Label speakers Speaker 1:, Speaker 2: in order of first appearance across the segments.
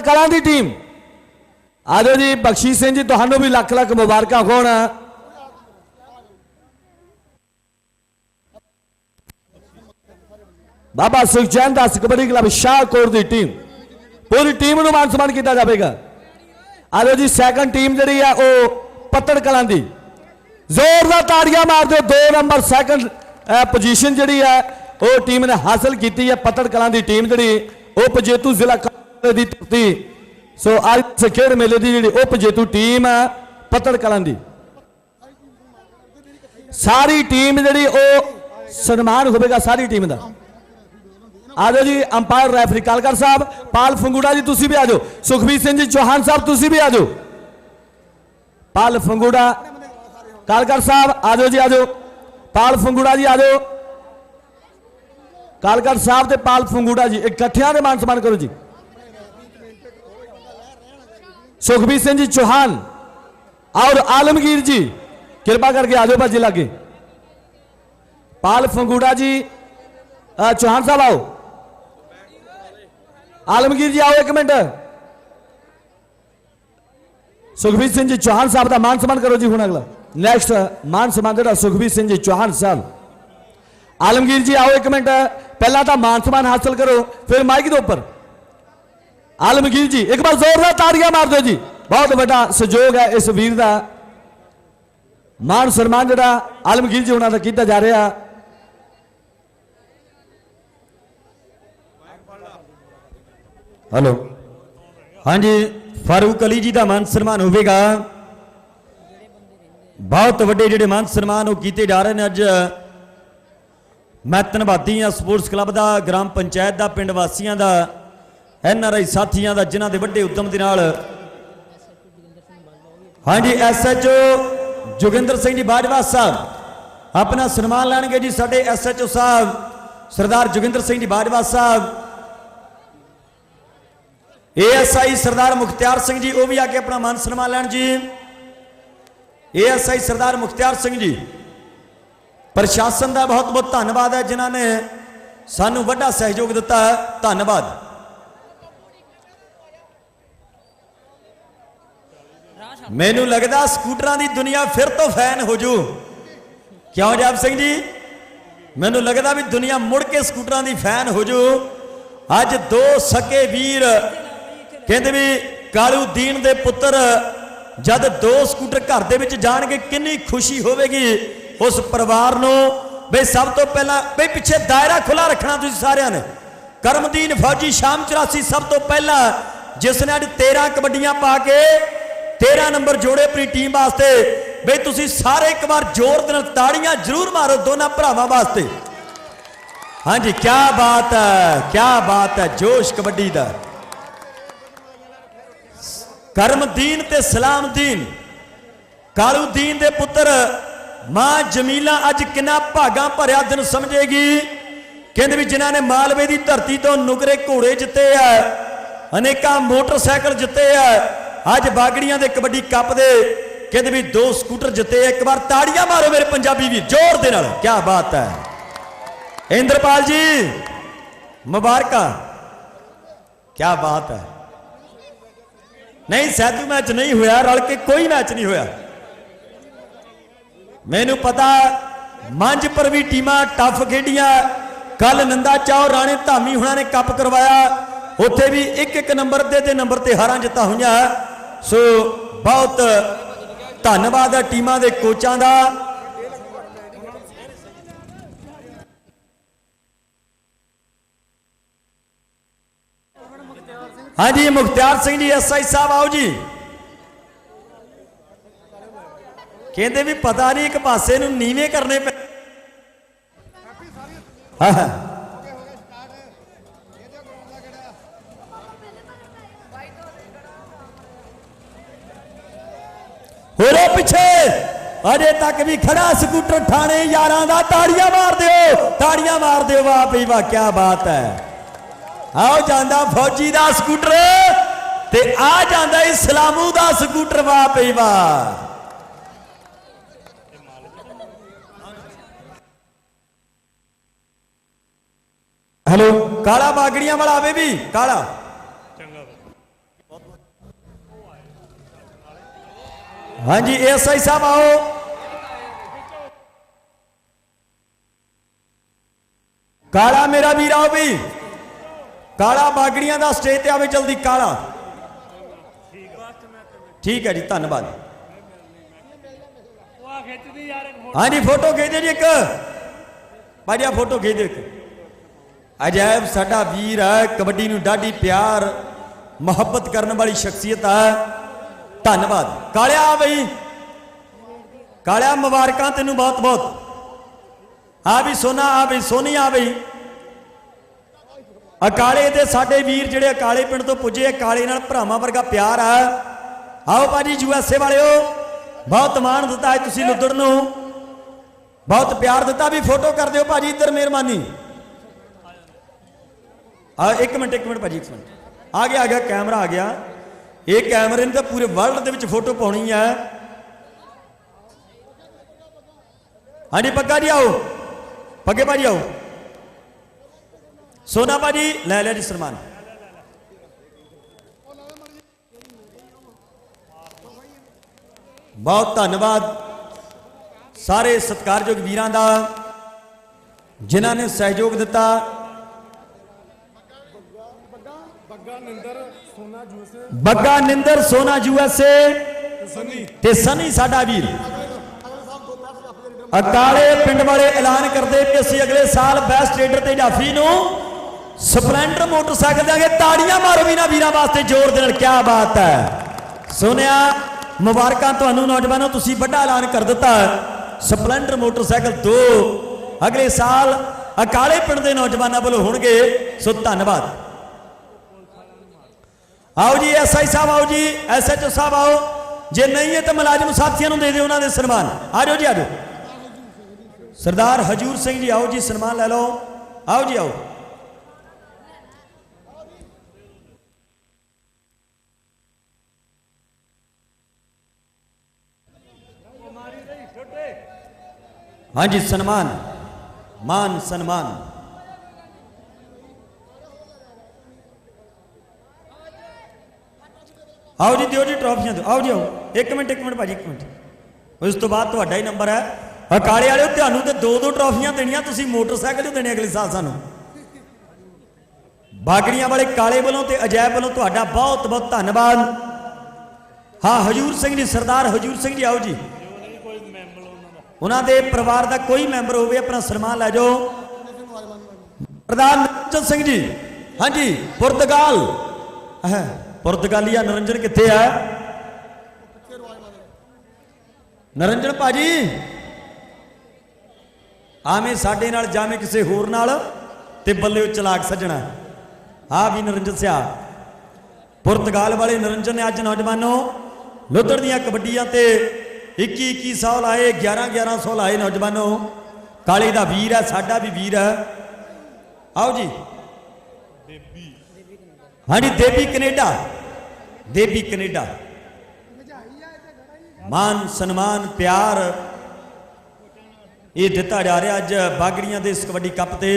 Speaker 1: ਕਲਾਂ ਦੀ team. ਆਜੋ ਜੀ ਬਖਸ਼ੀ ਸਿੰਘ ਜੀ, ਤੁਹਾਨੂੰ ਵੀ ਲੱਖ ਲੱਖ ਮੁਬਾਰਕਾਂ ਹੋਣ। ਬਾਬਾ ਸੁਖਚੈਨ ਦਾਸ ਕਬੱਡੀ ਕਲੱਬ ਸ਼ਾਹਕੋਟ ਦੀ ਟੀਮ। ਪੂਰੀ ਟੀਮ ਨੂੰ ਮਾਨ ਸਨਮਾਨ ਕੀਤਾ ਜਾਵੇਗਾ। ਆਜੋ ਜੀ ਸੈਕੰਡ ਟੀਮ ਜਿਹੜੀ ਆ, ਉਹ ਪੱਤੜ ਕਲਾਂ ਦੀ। ਜ਼ੋਰਦਾਰ ਤਾੜੀਆਂ ਮਾਰਦੇ ਦਿਓ 2 ਨੰਬਰ ਸੈਕੰਡ ਪੋਜੀਸ਼ਨ ਜਿਹੜੀ ਹੈ ਉਹ ਟੀਮ ਨੇ ਹਾਸਲ ਕੀਤੀ ਹੈ ਪੱਤੜ ਕਲਾਂ ਦੀ ਟੀਮ ਜਿਹੜੀ, ਉਹ ਜੇਤੂ ਜ਼ਿਲ੍ਹਾ ਦੀ ਧਰਤੀ। ਸੋ ਅੱਜ ਇਸ ਖੇਡ ਮੇਲੇ ਦੀ ਜਿਹੜੀ ਉਪ ਜੇਤੂ ਟੀਮ ਹੈ ਪੱਤੜ ਕਲਾਂ ਦੀ। ਸਾਰੀ ਟੀਮ ਜਿਹੜੀ ਉਹ ਸਨਮਾਨ ਹੋਵੇਗਾ ਸਾਰੀ ਟੀਮ ਦਾ। ਆਜੋ ਜੀ, ਅੰਪਾਇਰ ਰੈਫਰੀ ਕਾਲਕਰ ਸਾਹਿਬ, ਪਾਲ ਫੰਗੂੜਾ ਜੀ, ਤੁਸੀਂ ਵੀ ਆਜੋ ਸੁਖਬੀਰ ਸਿੰਘ ਜੀ, ਚੌਹਾਨ ਸਾਹਿਬ, ਤੁਸੀਂ ਵੀ ਆਜੋ ਪਾਲ ਫੰਗੂੜਾ, ਕਾਲਕਰ ਸਾਹਿਬ ਆਜੋ ਜੀ ਆਜੋ ਪਾਲ ਫੰਗੂੜਾ ਜੀ ਆਜੋ ਕਾਲਕਰ ਸਾਹਿਬ ਤੇ ਪਾਲ ਫੰਗੂੜਾ ਜੀ, ਇਕੱਠਿਆਂ ਦੇ ਮਾਨ ਸਨਮਾਨ ਕਰੋ ਜੀ। ਸੁਖਬੀਰ ਸਿੰਘ ਜੀ ਚੌਹਾਨ ਔਰ ਆਲਮਗੀਰ ਜੀ ਕਿਰਪਾ ਕਰਕੇ ਆਜੋ ਭਾਜੀ ਲਾਗੇ ਪਾਲ ਫੰਗੂੜਾ ਜੀ ਅ, ਚੌਹਾਨ ਸਾਹਿਬ ਆਓ ਆਲਮਗੀਰ ਜੀ ਆਓ ਇੱਕ ਮਿੰਟ ਸੁਖਬੀਰ ਸਿੰਘ ਜੀ ਚੌਹਾਨ ਸਾਹਿਬ ਦਾ ਮਾਨ ਸਨਮਾਨ ਕਰੋ ਜੀ ਹੁਣ ਅਗਲਾ ਨੈਕਸਟ ਮਾਨ ਸਨਮਾਨ ਜਿਹੜਾ ਸੁਖਬੀਰ ਸਿੰਘ ਜੀ ਚੌਹਾਨ ਸਾਹਿਬ ਆਲਮਗੀਰ ਜੀ ਆਓ ਇੱਕ ਮਿੰਟ ਪਹਿਲਾਂ ਤਾਂ ਮਾਨ ਸਨਮਾਨ ਹਾਸਲ ਕਰੋ ਫਿਰ ਮਾਈਕ ਦੇ ਉੱਪਰ ਆਲਮਗੀਰ ਜੀ, ਇੱਕ ਵਾਰ ਜ਼ੋਰਦਾਰ ਤਾੜੀਆਂ ਮਾਰ ਦਿਓ ਜੀ। ਬਹੁਤ ਵੱਡਾ ਸਹਿਯੋਗ ਹੈ ਇਸ ਵੀਰ ਦਾ। ਮਾਨ ਸਨਮਾਨ ਜਿਹੜਾ ਆਲਮਗੀਰ ਜੀ ਉਹਨਾਂ ਦਾ ਕੀਤਾ ਜਾ ਰਿਹਾ।
Speaker 2: ਹਲੋ। ਹਾਂਜੀ, ਫਾਰੂਕ ਅਲੀ ਜੀ ਦਾ ਮਾਨ ਸਨਮਾਨ ਹੋਵੇਗਾ। ਬਹੁਤ ਵੱਡੇ ਜਿਹੜੇ ਮਾਨ ਸਨਮਾਨ ਉਹ ਕੀਤੇ ਜਾ ਰਹੇ ਨੇ ਅੱਜ। ਮੈਂ ਧੰਨਵਾਦੀ ਹਾਂ ਸਪੋਰਟਸ ਕਲੱਬ ਦਾ, ਗ੍ਰਾਮ ਪੰਚਾਇਤ ਦਾ, ਪਿੰਡ ਵਾਸੀਆਂ ਦਾ। ਐਨ ਆਰ ਆਈ ਸਾਥੀਆਂ ਦਾ, ਜਿਨ੍ਹਾਂ ਦੇ ਵੱਡੇ ਉਦਮ ਦੇ ਨਾਲ। ਹਾਂਜੀ ਐਸਐਚਓ ਜੋਗਿੰਦਰ ਸਿੰਘ ਜੀ ਬਾਜਵਾ ਸਾਹਿਬ, ਆਪਣਾ ਸਨਮਾਨ ਲੈਣਗੇ ਜੀ ਸਾਡੇ ਐਸਐਚਓ ਸਾਹਿਬ, ਸਰਦਾਰ ਜੋਗਿੰਦਰ ਸਿੰਘ ਜੀ ਬਾਜਵਾ ਸਾਹਿਬ। ਏਐਸਆਈ ਸਰਦਾਰ ਮੁਖਤਿਆਰ ਸਿੰਘ ਜੀ, ਉਹ ਵੀ ਆ ਕੇ ਆਪਣਾ ਮਾਨ ਸਨਮਾਨ ਲੈਣ ਜੀ। ਏਐਸਆਈ ਸਰਦਾਰ ਮੁਖਤਿਆਰ ਸਿੰਘ ਜੀ, ਪ੍ਰਸ਼ਾਸਨ ਦਾ ਬਹੁਤ ਬਹੁਤ ਧੰਨਵਾਦ ਹੈ ਜਿਨ੍ਹਾਂ ਨੇ ਸਾਨੂੰ ਵੱਡਾ ਸਹਿਯੋਗ ਦਿੱਤਾ। ਧੰਨਵਾਦ। ਮੈਨੂੰ ਲੱਗਦਾ ਸਕੂਟਰਾਂ ਦੀ ਦੁਨੀਆ ਫਿਰ ਤੋਂ ਫੈਨ ਹੋ ਜੂ। ਕਿਉਂ ਜਾਬ ਸਿੰਘ ਜੀ? ਮੈਨੂੰ ਲੱਗਦਾ ਵੀ ਦੁਨੀਆ ਮੁੜ ਕੇ ਸਕੂਟਰਾਂ ਦੀ ਫੈਨ ਹੋ ਜੂ। ਅੱਜ ਦੋ ਸਕੇ ਵੀਰ ਕਹਿੰਦੇ ਵੀ ਕਾਲੂ ਦੀਨ ਦੇ ਪੁੱਤਰ, ਜਦ ਦੋ ਸਕੂਟਰ ਘਰ ਦੇ ਵਿੱਚ ਜਾਣਗੇ ਕਿੰਨੀ ਖੁਸ਼ੀ ਹੋਵੇਗੀ ਉਸ ਪਰਿਵਾਰ ਨੂੰ। ਬਈ ਸਭ ਤੋਂ ਪਹਿਲਾਂ ਬਈ ਪਿੱਛੇ ਦਾਇਰਾ ਖੁੱਲਾ ਰੱਖਣਾ ਤੁਸੀਂ ਸਾਰਿਆਂ ਨੇ। ਕਰਮਦੀਨ ਫੌਜੀ ਸ਼ਾਮ 84 ਸਭ ਤੋਂ ਪਹਿਲਾਂ, ਜਿਸ ਨੇ ਅੱਜ 13 ਕਬੱਡੀਆਂ ਪਾ ਕੇ 13 ਨੰਬਰ ਜੋੜੇ ਆਪਣੀ ਟੀਮ ਵਾਸਤੇ। ਬਈ ਤੁਸੀਂ ਸਾਰੇ ਇੱਕ ਵਾਰ ਜ਼ੋਰ ਦੇ ਨਾਲ ਤਾੜੀਆਂ ਜ਼ਰੂਰ ਮਾਰੋ ਦੋਨਾਂ ਭਰਾਵਾਂ ਵਾਸਤੇ। ਹਾਂਜੀ ਕੀ ਬਾਤ ਹੈ ਕੀ ਬਾਤ ਹੈ, ਜੋਸ਼ ਕਬੱਡੀ ਦਾ। ਕਰਮਦੀਨ ਤੇ ਸਲਾਮਦੀਨ। ਕਾਲੂਦੀਨ ਦੇ ਪੁੱਤਰ ਮਾਂ ਜਮੀਲਾ ਅੱਜ ਕਿੰਨਾ ਭਾਗਾ ਭਰਿਆ ਦਿਨ ਸਮਝੇਗੀ। ਕਹਿੰਦੇ ਵੀ ਜਿਨ੍ਹਾਂ ਨੇ ਮਾਲਵੇ ਦੀ ਧਰਤੀ ਤੋਂ ਨੁਕਰੇ ਘੋੜੇ ਜਿੱਤੇ ਆ ਅਨੇਕਾਂ ਮੋਟਰਸਾਈਕਲ ਜਿੱਤੇ ਆ ਅੱਜ ਬਾਗੜੀਆਂ ਦੇ ਕਬੱਡੀ ਕੱਪ ਦੇ ਕਹਿੰਦੇ ਵੀ ਦੋ ਸਕੂਟਰ ਜਿੱਤੇ, ਇੱਕ ਵਾਰ ਤਾੜੀਆਂ ਮਾਰੋ ਮੇਰੇ ਪੰਜਾਬੀ ਵੀਰ, ਜ਼ੋਰ ਦੇ ਨਾਲ। ਕੀ ਬਾਤ ਹੈ। ਇੰਦਰਪਾਲ ਜੀ, ਮੁਬਾਰਕਾਂ। ਕੀ ਬਾਤ ਹੈ। ਨਹੀਂ ਸੈਦੂ ਮੈਚ ਨਹੀਂ ਹੋਇਆ, ਰਲ ਕੇ ਕੋਈ ਮੈਚ ਨਹੀਂ ਹੋਇਆ। ਮੈਨੂੰ ਪਤਾ ਮੰਜ ਪਰ ਵੀ ਟੀਮਾਂ ਟਫ ਖੇਡੀਆਂ। ਕੱਲ ਨੰਦਾ ਚਾਓ, ਰਾਣੇ ਧਾਮੀ ਹੁਣਾਂ ਨੇ ਕੱਪ ਕਰਵਾਇਆ। ਉੱਥੇ ਵੀ ਇੱਕ ਇੱਕ ਨੰਬਰ ਦੇ ਦੇ ਨੰਬਰ ਤੇ ਹਾਰਾਂ ਜਿੱਤਾਂ ਹੋਈਆਂ। ਸੋ ਬਹੁਤ ਧੰਨਵਾਦ ਹੈ ਟੀਮਾਂ ਦੇ ਕੋਚਾਂ ਦਾ। ਹਾਂਜੀ ਮੁਖਤਿਆਰ ਸਿੰਘ ਜੀ ਐਸਆਈ ਸਾਹਿਬ ਆਓ ਜੀ। ਕਹਿੰਦੇ ਵੀ ਪਤਾ ਨਹੀਂ ਇੱਕ ਪਾਸੇ ਨੂੰ ਨੀਵੇਂ ਕਰਨੇ ਪੈ ਹਾਂ ਹਾਂ ਹੋਰੇ ਪਿੱਛੇ ਅਜੇ ਤੱਕ ਵੀ ਖੜਾ ਸਕੂਟਰ ਠਾਣੇ ਯਾਰਾਂ ਦਾ ਤਾੜੀਆਂ ਮਾਰ ਦਿਓ, ਤਾੜੀਆਂ ਮਾਰ ਦਿਓ ਵਾਹ ਭਈ ਵਾਹ ਕੀ ਬਾਤ ਹੈ। ਆਓ ਜਾਂਦਾ ਫੌਜੀ ਦਾ ਸਕੂਟਰ ਤੇ ਆ ਜਾਂਦਾ ਇਸਲਾਮੂ ਦਾ ਸਕੂਟਰ ਵਾਹ ਪਈ ਵਾਹ। ਹੈਲੋ, ਕਾਲਾ ਬਾਗੜੀਆਂ ਵਾਲਾ ਆਵੇ ਵੀ, ਕਾਲਾ। ਹਾਂਜੀ ਐਸਆਈ ਸਾਹਿਬ ਆਓ। ਕਾਲਾ ਮੇਰਾ ਵੀਰ ਆਓ ਵੀ। ਕਾਲਾ ਬਾਗੜੀਆਂ ਦਾ ਸਟੇਜ ਤੇ ਆਵੇ ਜਲਦੀ, ਕਾਲਾ। ਠੀਕ ਹੈ ਜੀ, ਧੰਨਵਾਦ। ਹਾਂਜੀ, ਫੋਟੋ ਖਿੱਚ ਦਿਓ ਜੀ ਇੱਕ। ਭਾਜੀ ਆ ਫੋਟੋ ਖਿੱਚ ਦਿਓ ਇੱਕ। ਅਜਾਇਬ ਸਾਡਾ ਵੀਰ ਹੈ, ਕਬੱਡੀ ਨੂੰ ਡਾਢੀ ਪਿਆਰ, ਮੁਹੱਬਤ ਕਰਨ ਵਾਲੀ ਸ਼ਖਸੀਅਤ ਹੈ। ਧੰਨਵਾਦ। ਕਾਲਿਆ ਬਈ। ਕਾਲਿਆ ਮੁਬਾਰਕਾਂ ਤੈਨੂੰ ਬਹੁਤ ਬਹੁਤ ਆ ਵੀ ਸੋਨਾ, ਆ ਵੀ ਸੋਨੀ, ਆ ਬਈ ਅਕਾਲੇ ਤੇ ਸਾਡੇ ਵੀਰ ਜਿਹੜੇ ਅਕਾਲੇ ਪਿੰਡ ਤੋਂ ਪੁੱਜੇ, ਅਕਾਲੇ ਨਾਲ ਭਰਾਵਾਂ ਵਰਗਾ ਪਿਆਰ ਆ। ਆਓ ਭਾਜੀ ਯੂਐਸਏ ਵਾਲਿਓ, ਬਹੁਤ ਮਾਣ ਦਿੱਤਾ ਹੈ ਤੁਸੀਂ ਲੁੱਦੜ ਨੂੰ। ਬਹੁਤ ਪਿਆਰ ਦਿੱਤਾ, ਵੀ ਫੋਟੋ ਕਰ ਦਿਓ ਭਾਜੀ ਇੱਧਰ ਮਿਹਰਬਾਨੀ। ਆ, ਇੱਕ ਮਿੰਟ ਇੱਕ ਮਿੰਟ ਭਾਜੀ, ਇੱਕ ਮਿੰਟ। ਆ ਗਿਆ ਆ ਗਿਆ, ਕੈਮਰਾ ਆ ਗਿਆ। ਇਹ ਕੈਮਰੇ ਨੇ ਤਾਂ ਪੂਰੇ ਵਰਲਡ ਦੇ ਵਿੱਚ ਫੋਟੋ ਪਾਉਣੀ ਹੈ ਹਾਂਜੀ, ਪੱਕਾ ਜੀ ਆਓ। ਪੱਕੇ ਭਾਜੀ ਆਓ ਸੋਨਾ ਭਾਜੀ ਲੈ ਲਿਆ ਜੀ ਸਨਮਾਨ ਬਹੁਤ ਧੰਨਵਾਦ ਸਾਰੇ ਸਤਿਕਾਰਯੋਗ ਵੀਰਾਂ ਦਾ ਜਿਨ੍ਹਾਂ ਨੇ ਸਹਿਯੋਗ ਦਿੱਤਾ
Speaker 3: ਬੱਗਾ ਨਿੰਦਰ ਸੋਨਾ ਜੂਸ
Speaker 2: ਬੱਗਾ ਨਿੰਦਰ ਸੋਨਾ ਯੂਐਸਏ ਤੇ ਸਨੀ ਸਾਡਾ ਵੀਰ ਅਕਾਲੇ ਪਿੰਡ ਵਾਲੇ ਐਲਾਨ ਕਰਦੇ ਕਿ ਅਸੀਂ ਅਗਲੇ ਸਾਲ ਬੈਸਟ ਰੇਡਰ ਤੇ ਜਾਫੀ ਨੂੰ ਸਪਲੈਂਡਰ ਮੋਟਰਸਾਈਕਲ ਦੇਾਂਗੇ ਤਾੜੀਆਂ ਮਾਰੋ ਵੀ ਨਾ ਵੀਰਾਂ ਵਾਸਤੇ ਜ਼ੋਰ ਦੇ ਨਾਲ ਕੀ ਬਾਤ ਹੈ। ਸੋਨਿਆ ਮੁਬਾਰਕਾਂ ਤੁਹਾਨੂੰ ਨੌਜਵਾਨੋ, ਤੁਸੀਂ ਵੱਡਾ ਐਲਾਨ ਕਰ ਦਿੱਤਾ। ਸਪਲੈਂਡਰ ਮੋਟਰਸਾਈਕਲ ਦੋ ਅਗਲੇ ਸਾਲ ਅਕਾਲੇ ਪਿੰਡ ਦੇ ਨੌਜਵਾਨਾਂ ਵੱਲੋਂ ਹੋਣਗੇ। ਸੋ ਧੰਨਵਾਦ। ਆਓ ਜੀ ਐਸਆਈ ਸਾਹਿਬ ਆਓ ਜੀ ਐਸਐਚਓ ਸਾਹਿਬ ਆਓ। ਜੇ ਨਹੀਂ ਹੈ ਤਾਂ ਮੁਲਾਜ਼ਮ ਸਾਥੀਆਂ ਨੂੰ ਦੇ ਦਿਓ ਉਹਨਾਂ ਦੇ ਸਨਮਾਨ। ਆ ਜਾਓ ਜੀ, ਆ ਜਾਓ। ਸਰਦਾਰ ਹਜੂਰ ਸਿੰਘ ਜੀ ਆਓ ਜੀ ਸਨਮਾਨ ਲੈ ਲਓ ਆਓ ਜੀ ਆਓ ਹਾਂਜੀ ਸਨਮਾਨ ਮਾਨ ਸਨਮਾਨ ਆਓ ਜੀ ਦਿਓ ਜੀ ਟਰੋਫੀਆਂ ਦਿਓ ਆਓ ਜੀ ਆਓ ਇੱਕ ਮਿੰਟ ਇੱਕ ਮਿੰਟ ਭਾਜੀ ਇੱਕ ਮਿੰਟ ਉਸ ਤੋਂ ਬਾਅਦ ਤੁਹਾਡਾ ਹੀ ਨੰਬਰ ਹੈ ਅਕਾਲੇ ਵਾਲਿਓ, ਤੁਹਾਨੂੰ ਤੇ ਦੋ ਦੋ ਟਰੋਫੀਆਂ ਦੇਣੀਆਂ, ਤੁਸੀਂ ਮੋਟਰਸਾਈਕਲ ਹੀ ਦੇਣੇ ਅਗਲੇ ਸਾਲ ਸਾਨੂੰ। ਬਾਗੜੀਆਂ ਵਾਲੇ ਕਾਲੇ ਵੱਲੋਂ ਤੇ ਅਜੈਬ ਵੱਲੋਂ ਤੁਹਾਡਾ ਬਹੁਤ ਬਹੁਤ ਧੰਨਵਾਦ। ਹਾਂ, ਹਜੂਰ ਸਿੰਘ ਜੀ, ਸਰਦਾਰ ਹਜੂਰ ਸਿੰਘ ਜੀ, ਆਓ ਜੀ। ਉਹਨਾਂ ਦੇ ਪਰਿਵਾਰ ਦਾ ਕੋਈ ਮੈਂਬਰ ਹੋਵੇ, ਆਪਣਾ ਸਨਮਾਨ ਲੈ ਜਾਓ। ਪ੍ਰਧਾਨ ਨਰੰਜਨ ਸਿੰਘ ਜੀ, ਹਾਂਜੀ, ਪੁਰਤਗਾਲ। ਹੈ ਪੁਰਤਗਾਲੀਆ ਨਰਿੰਜਨ ਕਿੱਥੇ ਆ? ਨਰਿੰਜਨ ਭਾਜੀ। ਆਵੇਂ ਸਾਡੇ ਨਾਲ ਜਾਵੇਂ ਕਿਸੇ ਹੋਰ ਨਾਲ ਤੇ ਬੱਲੇ ਚਲਾਕ ਸੱਜਣਾ। ਆ ਵੀ ਨਰਿੰਜਨ ਸਿਆ। ਪੁਰਤਗਾਲ ਵਾਲੇ ਨਰਿੰਜਨ ਨੇ ਅੱਜ ਨੌਜਵਾਨੋ ਲੁੱਧੜ ਦੀਆਂ ਕਬੱਡੀਆਂ ਤੇ 21 21 ਸਾਲ ਆਏ 11 11 ਸਾਲ ਆਏ ਨੌਜਵਾਨੋ। ਕਾਲੇ ਦਾ ਵੀਰ ਹੈ, ਸਾਡਾ ਵੀ ਵੀਰ ਹੈ। ਆਓ ਜੀ। ਹਾਂਜੀ ਦੇਵੀ ਕੈਨੇਡਾ। ਦੇਵੀ ਕੈਨੇਡਾ। ਮਾਨ, ਸਨਮਾਨ, ਪਿਆਰ ਇਹ ਦਿੱਤਾ ਜਾ ਰਿਹਾ ਅੱਜ ਬਾਗੜੀਆਂ ਦੇ ਇਸ ਕਬੱਡੀ ਕੱਪ ਤੇ।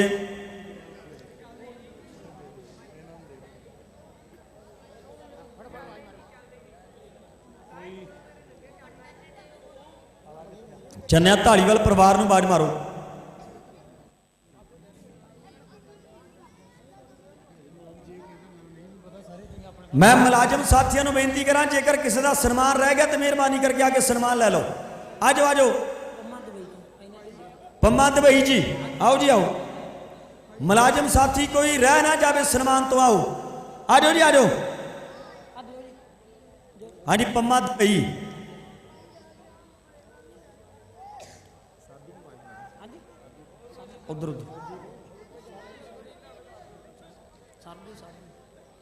Speaker 2: ਚੰਨਿਆ ਢਾਲੀਵਾਲ ਪਰਿਵਾਰ ਨੂੰ ਬਾਜ ਮਾਰੋ। ਮੈਂ ਮੁਲਾਜ਼ਮ ਸਾਥੀਆਂ ਨੂੰ ਬੇਨਤੀ ਕਰਾਂ, ਜੇਕਰ ਕਿਸੇ ਦਾ ਸਨਮਾਨ ਰਹਿ ਗਿਆ ਤੇ ਮਿਹਰਬਾਨੀ ਕਰਕੇ ਆ ਕੇ ਸਨਮਾਨ ਲੈ ਲਓ। ਆਜੋ ਆਜੋ ਪੰਮਾ ਦਵਈ ਜੀ ਆਓ ਜੀ ਆਓ ਮੁਲਾਜ਼ਮ ਸਾਥੀ ਕੋਈ ਰਹਿ ਨਾ ਜਾਵੇ ਸਨਮਾਨ ਤੋਂ ਆਓ ਆਜੋ ਜੀ ਆਜੋ ਹਾਂਜੀ ਪੰਮਾ ਦਵਈ ਉਧਰ ਉਧਰ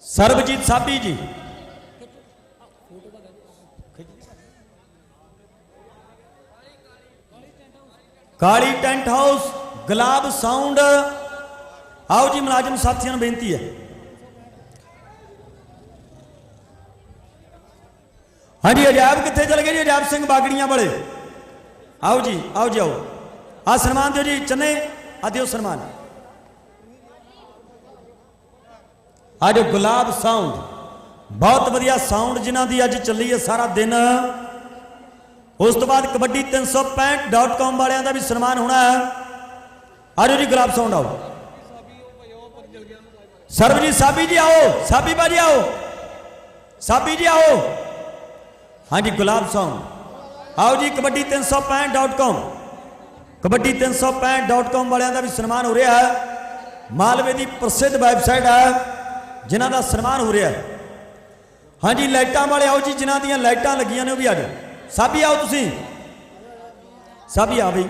Speaker 2: Sarabjit Sabi ji Kali tent house, Gulab sound. ਆਓ ਜੀ ਮੁਲਾਜ਼ਮ ਸਾਥੀਆਂ ਨੂੰ ਬੇਨਤੀ ਹੈ। ਹਾਂਜੀ, ਅਜਾਬ ਕਿੱਥੇ ਚਲੇ ਗਏ ਜੀ? ਅਜਾਬ ਸਿੰਘ ਬਾਗੜੀਆਂ ਵਾਲੇ। ਆਓ ਜੀ ਆਓ ਜੀ, ਆਓ। ਆ ਸਨਮਾਨ ਦਿਓ ਜੀ, ਚੰਨੇ। ਆ ਦਿਓ ਸਨਮਾਨ। ਅੱਜ ਗੁਲਾਬ ਸਾਊਂਡ। ਬਹੁਤ ਵਧੀਆ ਸਾਊਂਡ ਜਿਨ੍ਹਾਂ ਦੀ ਅੱਜ ਚੱਲੀ ਹੈ ਸਾਰਾ ਦਿਨ। ਉਸ ਤੋਂ ਬਾਅਦ ਕਬੱਡੀ 365.com ਵਾਲਿਆਂ ਦਾ ਵੀ ਸਨਮਾਨ ਹੋਣਾ ਹੈ। ਆਜੋ ਜੀ, ਗੁਲਾਬ ਸਾਊਂਡ ਆਓ। ਸਰਬਜੀਤ ਸਾਬੀ ਜੀ ਆਓ, ਸਾਬੀ ਬਾਜੀ ਆਓ। ਸਾਬੀ ਜੀ ਆਓ। ਹਾਂਜੀ, ਗੁਲਾਬ ਸਾਊਂਡ ਆਓ ਜੀ, ਕਬੱਡੀ 365.com ਕਬੱਡੀ 365.com ਵਾਲਿਆਂ ਦਾ ਵੀ ਸਨਮਾਨ ਹੋ ਰਿਹਾ ਹੈ। ਮਾਲਵੇ ਦੀ ਪ੍ਰਸਿੱਧ ਵੈਬਸਾਈਟ ਹੈ, ਜਿਨ੍ਹਾਂ ਦਾ ਸਨਮਾਨ ਹੋ ਰਿਹਾ ਹੈ। ਹਾਂਜੀ, ਲਾਈਟਾਂ ਵਾਲੇ ਆਓ ਜੀ, ਜਿਨ੍ਹਾਂ ਦੀਆਂ ਲਾਈਟਾਂ ਲੱਗੀਆਂ ਨੇ ਉਹ ਵੀ ਆ ਜਾਓ। ਸਾਬੀ ਆਓ ਤੁਸੀਂ। ਸਾਬੀ ਆ ਬਈ।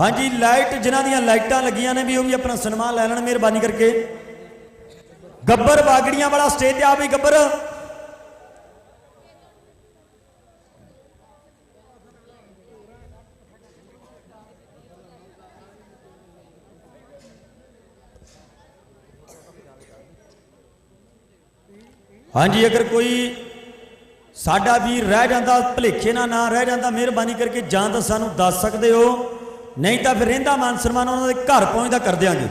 Speaker 2: ਹਾਂਜੀ, ਲਾਈਟ, ਜਿਨ੍ਹਾਂ ਦੀਆਂ ਲਾਈਟਾਂ ਲੱਗੀਆਂ ਨੇ ਵੀ ਉਹ ਵੀ ਆਪਣਾ ਸਨਮਾਨ ਲੈ ਲੈਣ ਮਿਹਰਬਾਨੀ ਕਰਕੇ। ਗੱਬਰ ਬਾਗੜੀਆਂ ਵਾਲਾ ਸਟੇਜ ਤੇ ਆ ਬਈ ਗੱਬਰ। ਹਾਂਜੀ, ਅਗਰ ਕੋਈ ਸਾਡਾ ਵੀਰ ਰਹਿ ਜਾਂਦਾ, ਭਲੇਖੇ ਨਾਲ ਨਾ ਰਹਿ ਜਾਂਦਾ, ਮਿਹਰਬਾਨੀ ਕਰਕੇ ਜਾਂ ਤਾਂ ਸਾਨੂੰ ਦੱਸ ਸਕਦੇ ਹੋ, ਨਹੀਂ ਤਾਂ ਫਿਰ ਰਹਿੰਦਾ ਮਾਨ ਸਨਮਾਨ ਉਹਨਾਂ ਦੇ ਘਰ ਪਹੁੰਚਦਾ ਕਰ ਦਿਆਂਗੇ।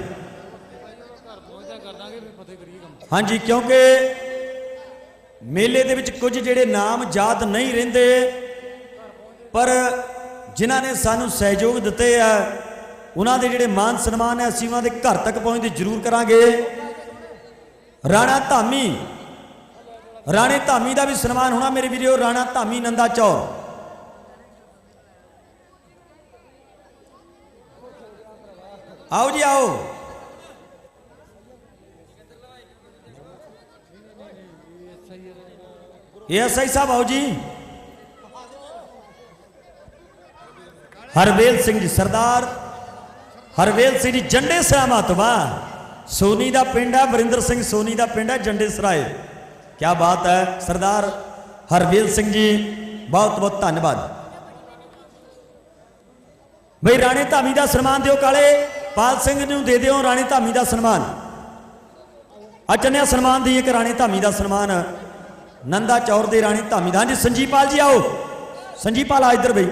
Speaker 2: ਹਾਂਜੀ, ਕਿਉਂਕਿ ਮੇਲੇ ਦੇ ਵਿੱਚ ਕੁਝ ਜਿਹੜੇ ਨਾਮ ਯਾਦ ਨਹੀਂ ਰਹਿੰਦੇ, ਪਰ ਜਿਨ੍ਹਾਂ ਨੇ ਸਾਨੂੰ ਸਹਿਯੋਗ ਦਿੱਤੇ ਆ, ਉਹਨਾਂ ਦੇ ਜਿਹੜੇ ਮਾਨ ਸਨਮਾਨ ਹੈ ਅਸੀਂ ਉਹਨਾਂ ਦੇ ਘਰ ਤੱਕ ਪਹੁੰਚਦੇ ਜ਼ਰੂਰ ਕਰਾਂਗੇ। ਰਾਣਾ ਧਾਮੀ ਰਾਣੇ ਧਾਮੀ ਦਾ ਵੀ ਸਨਮਾਨ ਹੋਣਾ ਮੇਰੇ ਵੀਰੋ ਰਾਣਾ ਧਾਮੀ ਨੰਦਾ ਚੌਰ ਆਓ ਜੀ ਆਓ ਐਸਆਈ ਸਾਹਿਬ ਆਓ ਜੀ ਹਰਵੇਲ ਸਿੰਘ ਜੀ ਸਰਦਾਰ ਹਰਵੇਲ ਸਿੰਘ ਜੀ ਜੰਡੇ ਸਰਾਮਾਤਵਾ ਸੋਨੀ ਦਾ ਪਿੰਡ ਹੈ ਵਰਿੰਦਰ ਸਿੰਘ ਸੋਨੀ ਦਾ ਪਿੰਡ ਹੈ ਜੰਡੇ ਸਰਾਏ ਕੀ ਬਾਤ ਹੈ, ਸਰਦਾਰ ਹਰਵੇਲ ਸਿੰਘ ਜੀ, ਬਹੁਤ ਬਹੁਤ ਧੰਨਵਾਦ। ਬਈ ਰਾਣੇ ਧਾਮੀ ਦਾ ਸਨਮਾਨ ਦਿਓ ਕਾਲੇ, ਪਾਲ ਸਿੰਘ ਨੂੰ ਦੇ ਦਿਓ ਰਾਣੇ ਧਾਮੀ ਦਾ ਸਨਮਾਨ। ਅਚਨਿਆ ਸਨਮਾਨ ਦੀ ਇੱਕ ਰਾਣੇ ਧਾਮੀ ਦਾ ਸਨਮਾਨ, ਨੰਦਾ ਚੌਰ ਦੇ ਰਾਣੇ ਧਾਮੀ ਦਾ। ਹਾਂਜੀ, ਸੰਜੀਪਾਲ ਜੀ ਆਓ। ਸੰਜੀਪਾਲ ਆ ਇੱਧਰ ਬਈ।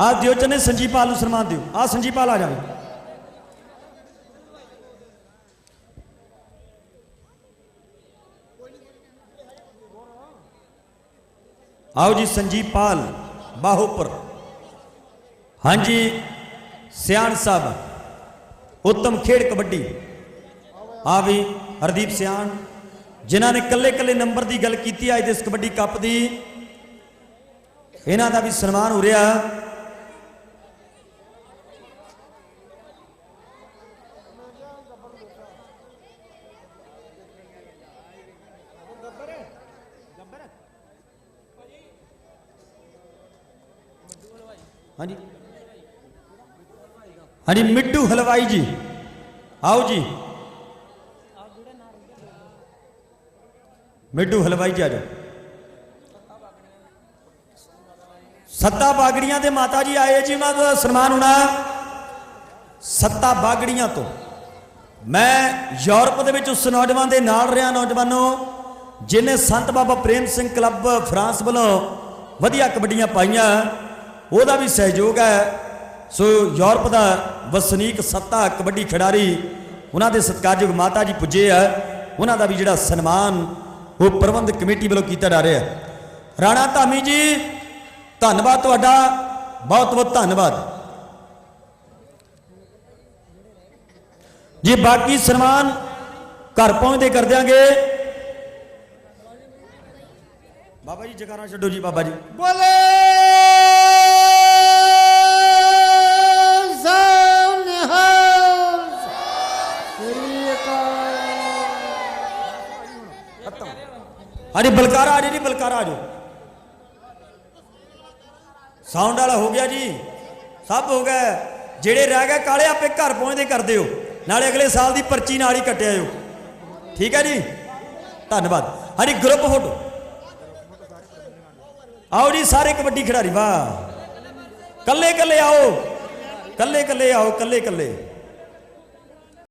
Speaker 2: ਆ ਦਿਓ ਚੰਨੇ, ਸੰਜੀਪਾਲ ਨੂੰ ਸਨਮਾਨ ਦਿਓ। ਆ ਸੰਜੀਪਾਲ ਆ ਜਾਵੇ। ਆਓ ਜੀ ਸੰਜੀਵ ਪਾਲ, ਬਾਹੋਪੁਰ। ਹਾਂਜੀ, ਸਿਆਣ ਸਾਹਿਬ, ਉੱਤਮ ਖੇਡ ਕਬੱਡੀ। ਆ ਵੀ ਹਰਦੀਪ ਸਿਆਣ, ਜਿਨ੍ਹਾਂ ਨੇ ਕੱਲੇ ਕੱਲੇ ਨੰਬਰ ਦੀ ਗੱਲ ਕੀਤੀ ਅੱਜ ਦੇ ਇਸ ਕਬੱਡੀ ਕੱਪ ਦੀ। ਇਹਨਾਂ ਦਾ ਵੀ ਸਨਮਾਨ ਹੋ ਰਿਹਾ। ਹਾਂਜੀ। ਹਾਂਜੀ ਮਿੱਟੂ ਹਲਵਾਈ ਜੀ। ਆਓ ਜੀ। ਮਿੱਟੂ ਹਲਵਾਈ ਜੀ ਆ ਜਾਓ। ਸੱਤਾ ਬਾਗੜੀਆਂ ਦੇ ਮਾਤਾ ਜੀ ਆਏ ਜੀ, ਉਹਨਾਂ ਦਾ ਸਨਮਾਨ ਹੋਣਾ ਸੱਤਾ ਬਾਗੜੀਆਂ ਤੋਂ। ਮੈਂ ਯੂਰਪ ਦੇ ਵਿੱਚ ਉਸ ਨੌਜਵਾਨ ਦੇ ਨਾਲ ਰਿਹਾ, ਨੌਜਵਾਨੋ, ਜਿਨੇ ਸੰਤ ਬਾਬਾ ਪ੍ਰੇਮ ਸਿੰਘ ਕਲੱਬ ਫਰਾਂਸ ਵੱਲੋਂ ਵਧੀਆ ਕਬੱਡੀਆਂ ਪਾਈਆਂ। ਉਹਦਾ ਵੀ ਸਹਿਯੋਗ ਹੈ। ਸੋ ਯੂਰਪ ਦਾ ਵਸਨੀਕ ਸੱਤਾ, ਕਬੱਡੀ ਖਿਡਾਰੀ, ਉਹਨਾਂ ਦੇ ਸਤਿਕਾਰਯੋਗ ਮਾਤਾ ਜੀ ਪੁੱਜੇ ਆ। ਉਹਨਾਂ ਦਾ ਵੀ ਜਿਹੜਾ ਸਨਮਾਨ ਉਹ ਪ੍ਰਬੰਧਕ ਕਮੇਟੀ ਵੱਲੋਂ ਕੀਤਾ ਜਾ ਰਿਹਾ ਹੈ। ਰਾਣਾ ਧਾਮੀ ਜੀ, ਧੰਨਵਾਦ ਤੁਹਾਡਾ। ਬਹੁਤ ਬਹੁਤ ਧੰਨਵਾਦ। ਜੀ, ਬਾਕੀ ਸਨਮਾਨ ਘਰ ਪਹੁੰਚਦੇ ਕਰ ਦਿਆਂਗੇ। ਬਾਬਾ ਜੀ ਜਕਾਰਾ ਛੱਡੋ ਜੀ, ਬਾਬਾ ਜੀ।
Speaker 3: ਬੋਲੇ!
Speaker 2: ਹਾਂਜੀ, ਬਲਕਾਰਾ ਆ ਜੀ ਜੀ, ਬਲਕਾਰਾ ਆ ਜਾਓ। ਸਾਊਂਡ ਵਾਲਾ ਹੋ ਗਿਆ ਜੀ। ਸਭ ਹੋ ਗਿਆ। ਜਿਹੜੇ ਰਹਿ ਗਏ ਕਾਲੇ, ਆਪੇ ਘਰ ਪਹੁੰਚਦੇ ਕਰ ਦਿਓ ਨਾਲੇ ਅਗਲੇ ਸਾਲ ਦੀ ਪਰਚੀ ਨਾਲ ਹੀ ਕੱਟਿਆ ਆਇਓ ਠੀਕ ਹੈ ਜੀ? ਧੰਨਵਾਦ। ਹਾਂਜੀ ਗਰੁੱਪ ਫੋਟੋ ਆਓ ਜੀ, ਸਾਰੇ ਕਬੱਡੀ ਖਿਡਾਰੀ, ਵਾਹ। ਕੱਲੇ ਕੱਲੇ ਆਓ। ਕੱਲੇ ਕੱਲੇ ਆਓ ਕੱਲੇ ਕੱਲੇ